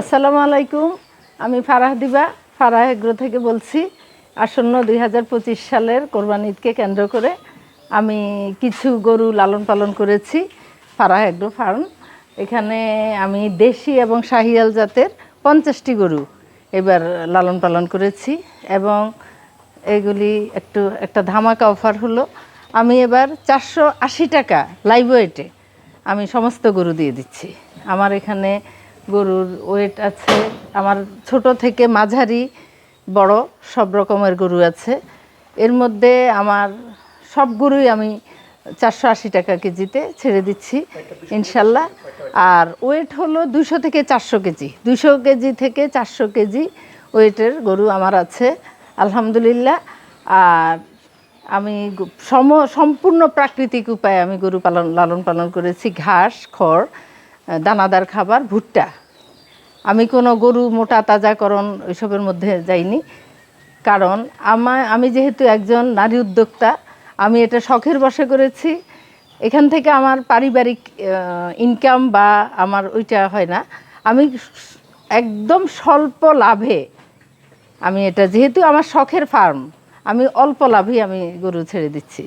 আসসালামু আলাইকুম, আমি ফারাহ দিবা, ফারাহ এগ্রো থেকে বলছি। আসন্ন দুই হাজার পঁচিশ সালের কোরবানি ঈদকে কেন্দ্র করে আমি কিছু গরু লালন পালন করেছি, ফারাহ এগ্রো ফার্ম। এখানে আমি দেশি এবং শাহিয়াল জাতের পঞ্চাশটি গরু এবার লালন পালন করেছি এবং এগুলি একটু, একটা ধামাকা অফার হলো। আমি এবার চারশো আশি টাকা লাইভ ওয়েটে আমি সমস্ত গরু দিয়ে দিচ্ছি। আমার এখানে গরুর ওয়েট আছে। আমার ছোট থেকে মাঝারি, বড় সব রকমের গরু আছে। এর মধ্যে আমার সব গরুই আমি চারশো আশি টাকা কেজিতে ছেড়ে দিচ্ছি, ইনশাল্লাহ। আর ওয়েট হলো দুশো থেকে চারশো কেজি। দুশো কেজি থেকে চারশো কেজি ওয়েটের গরু আমার আছে, আলহামদুলিল্লাহ। আর আমি সম সম্পূর্ণ প্রাকৃতিক উপায়ে আমি গরু পালন লালন পালন করেছি, ঘাস, খড়। দানাদার খাবার, ভুট্টা। আমি কোনো গরু মোটা তাজাকরণ ওইসবের মধ্যে যাইনি। কারণ আমার আমি যেহেতু একজন নারী উদ্যোক্তা, আমি এটা শখের বসে করেছি। এখান থেকে আমার পারিবারিক ইনকাম বা আমার ওইটা হয় না। আমি একদম স্বল্প লাভে আমি এটা, যেহেতু আমার শখের ফার্ম আমি অল্প লাভেই আমি গরু ছেড়ে দিচ্ছি।